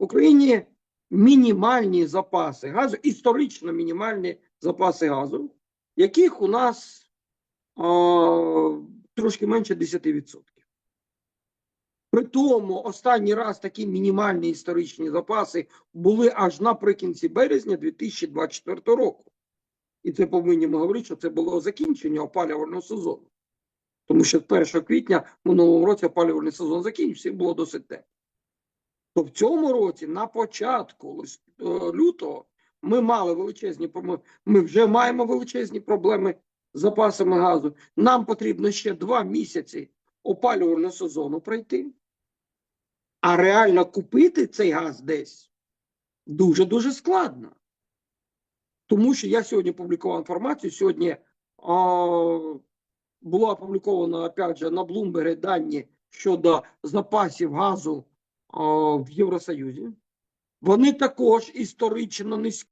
В Україні мінімальні запаси газу, історично мінімальні запаси газу, яких у нас а, трошки менше 10%. При тому останній раз такі мінімальні історичні запаси були аж наприкінці березня 2024 року. І це повинні ми говорити, що це було закінчення опалювального сезону. Тому що з 1 квітня минулого році опалювальний сезон закінчився і було досить тепло. То в цьому році, на початку е, лютого, ми мали величезні. Ми вже маємо величезні проблеми з запасами газу. Нам потрібно ще два місяці опалювального сезону пройти. А реально купити цей газ десь дуже-дуже складно. Тому що я сьогодні публікував інформацію. Сьогодні а, була опублікована опять же на Bloomberg дані щодо запасів газу в Євросоюзі. Вони також історично низькі.